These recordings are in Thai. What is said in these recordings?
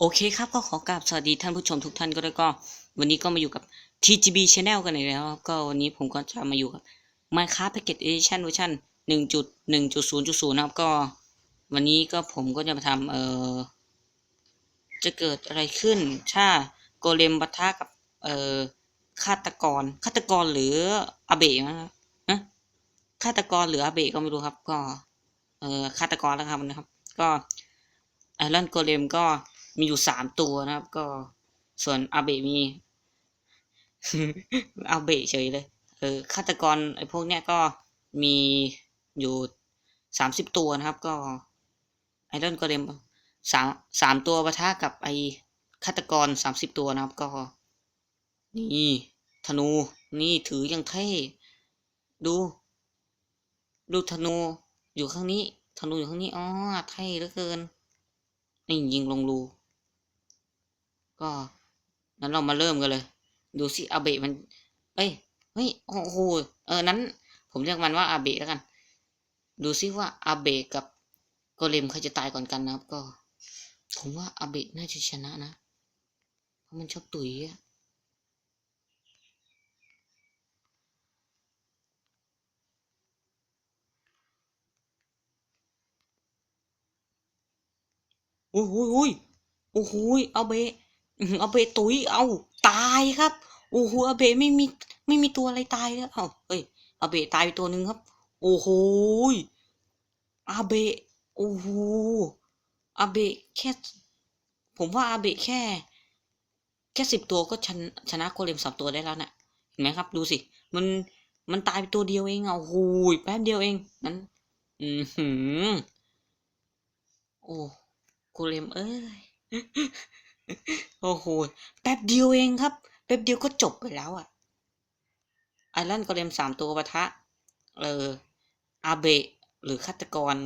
โอเคครับก็ขอกราบสวัสดีท่านผู้ชมทุกท่านก็ด้วยก็ วันนี้ก็มาอยู่กับ TGB Channel กันอีกแล้วครับก็วันนี้ผมก็จะมาอยู่กับ Minecraft Package Edition เวอร์ชัน1.1.0.0 นะครับก็ วันนี้ก็ผมก็จะมาทำเอ่อจะเกิดอะไรขึ้น ถ้าโกเลมปะทะกับเอ่อฆาตกรฆาตกรหรืออาเบะนะครับนะฆาตกรหรืออาเบะก็ไม่รู้ครับ ก็ เอ่อฆาตกรแล้วครับนะครับ ก็ไอรอนโกเลมก็ มีอยู่สามตัวนะครับ ก็ส่วนอาเบะมีอาเบะเฉยเลยเออฆาตกรไอ้พวกเนี้ยก็มีอยู่สามสิบตัวนะครับ ก็ไอรอนโกเลมสามสามตัวปะทะกับไอฆาตกรสามสิบตัวนะครับ ก็ นี่ธนูนี่ถือยังเท่ดู ดูธนูอยู่ข้างนี้ธนูอยู่ข้างนี้อ๋อเท่เหลือเกินนี่ยิงลงรู ก็นั้นเรามาเริ่มกันเลย ดูสิอาเบะมัน เอ้ยเฮ้ยโอ้โหเออนั้น ผมเรียกมันว่าอาเบะแล้วกัน ดูสิว่าอาเบะกับโกเลมใครจะตายก่อนกันนะครับ ก็ ผมว่าอาเบะน่าจะชนะนะเพราะมันชอบตุ๋ยอะโอ้โหโอ้ยโอ้โหเอาเบะ อเอาเบตุยเอาตายครับโอ้โหอาเบไม่มีไม่มีตัวอะไรตายแล้วเอาเฮ้ยอาเบตายไปตัวหนึ่งครับ โอ้โหอาเบโอ้โหอาเบแค่ ผมว่าอาเบแค่ แค่สิบตัวก็ชนะชนะโกเลมสามตัวได้แล้วน่ะเห็นไหมครับ ดูสิ มันมันตายไปตัวเดียวเองเอะโอ้โหแป๊บเดียวเองนั้นอือหือโอ้โกเลมเอ้ย โอ้โห แป๊บเดียวเองครับ แป๊บเดียวก็จบไปแล้วอะไอรอนโกเลมสามตัวปะทะ เออ อาเบะ หรือฆาตกร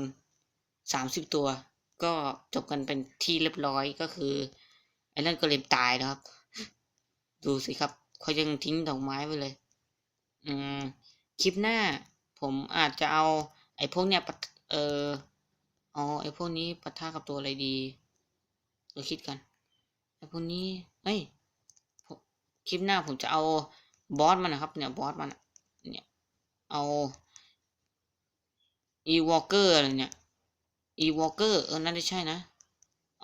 สามสิบตัว ก็จบกันเป็นที่เรียบร้อยก็คือ ไอรอนโกเลมตายนะครับ ดูสิครับ เขายังทิ้งดอกไม้ไว้เลย อืม คลิปหน้า ผมอาจจะเอา ไอ้พวกเนี้ยปะเอออ๋อไอ้พวกนี้ปะทะกับตัวอะไรดีเราคิดกัน ไอ้พวกนี้เฮ้ยคลิปหน้าผมจะเอาบอสมันนะครับ เนี่ยบอสมันเนี่ยเอาอีวอลเกอร์อะไรเนี่ยอีวอลเกอร์เออน่าจะใช่นะ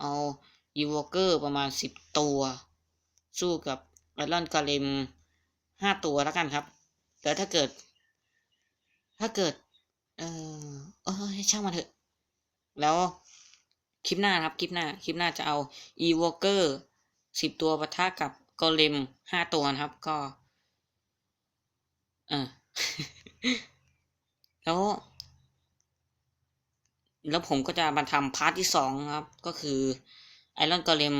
เอาอีวอลเกอร์ประมาณสิบตัว สู้กับไอรอนกาเลมห้าตัวแล้วกันครับแต่ถ้าเกิด ถ้าเกิด เออเออช่างมันเถอะ แล้ว คลิปหน้าครับคลิปหน้าคลิปหน้าจะเอา e w a l k e r สิบตัวปะทะกับกอเลมห้าตัวนะครับ ก็เออแล้ว แล้วผมก็จะมาทำพาร์ทที่สองครับ ก็คือไอรอนกอเลม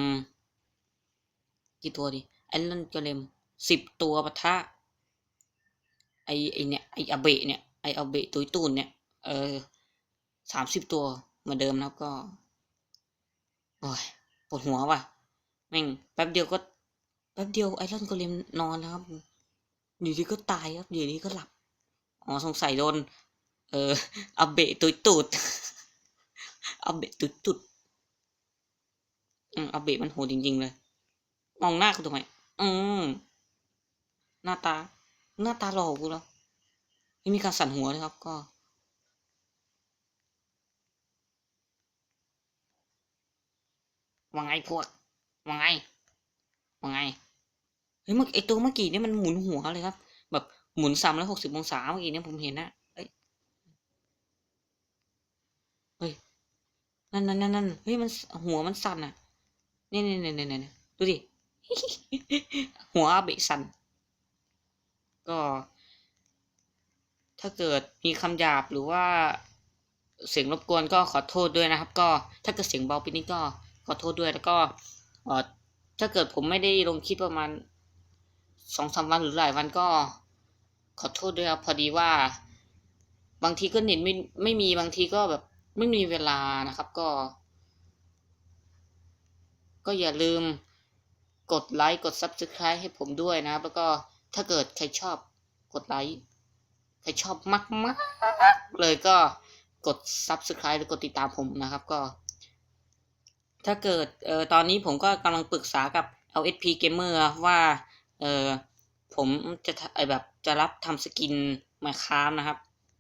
กี่ตัวดิไอรอนกอเลมสิบตัวปะทะไอไอเนี่ยไออาเบะเนี่ยไออาเบะตุยตูนเนี่ยเออสามสิบตัวเหมือนเดิมนะครับก็ โอ้ยปวดหัวว่ะแม่งแป๊บเดียวก็ แป๊บเดียวไอรอนโกเลมนอนแล้วครับ อยู่ดีก็ตายครับ อยู่ดีก็หลับ อ๋อสงสัยโดน เอออาเบะตุยตูดอาเบะตุยตูดอืมอาเบะมันโหดจริง ๆ เลย มองหน้ากูทำไม อืมหน้าตา หน้าตาหล่อกูแล้วไม่มีการสั่นหัวเลยครับ ก็ ว่าไงพวกว่าไงว่าไงเฮ้ยเมื่อไอตัวเมื่อกี้เนี่ยมันหมุนหัวเลยครับ แบบหมุนสามร้อยหกสิบองศาเมื่อกี้เนี่ยผมเห็นนะเอ้ยเฮ้ยนั่นนั่นนั่นนั่นเฮ้ยมันหัวมันสั่นอะเนี่ยเนี่ยเนี่ยเนี่ยเนี่ดูดิหัวอาเบะสั่นก็ ถ้าเกิดมีคำหยาบหรือว่าเสียงรบกวนก็ขอโทษด้วยนะครับ ก็ถ้าเกิดเสียงเบาไปนิดก็ ขอโทษด้วยแล้วก็เออถ้าเกิดผมไม่ได้ลงคลิปประมาณสองสามวันหรือหลายวันก็ขอโทษด้วยครับพอดีว่า บางทีก็เน็ตไม่ไม่มีบางทีก็แบบไม่มีเวลานะครับก็ ก็อย่าลืมกดไลค์กด Subscribe ให้ผมด้วยนะแล้วก็ถ้าเกิดใครชอบกดไลค์ใครชอบมากๆเลยก็กด Subscribe หรือกดติดตามผมนะครับ ก็ ถ้าเกิดเออตอนนี้ผมก็กำลังปรึกษากับ LSP Gamer ว่าเอ่อผมจะไอแบบจะรับทำสกินมาค้ามนะครับ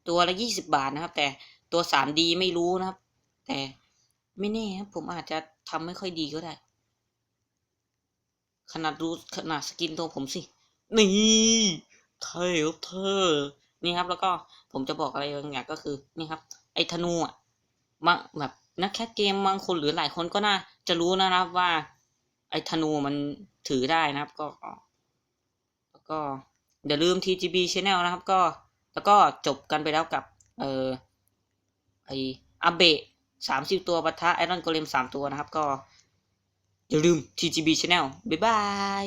ตัวละยี่สิบาทนะครับ แต่ตัว 3D ไม่รู้นะครับ แต่ไม่แน่ครับผมอาจจะทำไม่ค่อยดีก็ได้ ขนาดดูขนาดสกินตัวผมสิ นี่เท่เธอ นี่ครับแล้วก็ผมจะบอกอะไรบางอย่างก็คือ นี่ครับ ไอ้ธนูอะบางแบบ นักแคสเกมบางคนหรือหลายคนก็น่าจะรู้นะครับว่า ไอ้ธนูมันถือได้นะครับ ก็แล้วก็อย่าลืม TGB Channel นะครับ ก็แล้วก็จบกันไปแล้วกับ เออไออาเบะสามสิบตัวปะทะไอรอนโกเลมสามตัวนะครับ ก็อย่าลืม TGB Channel บ๊ายบาย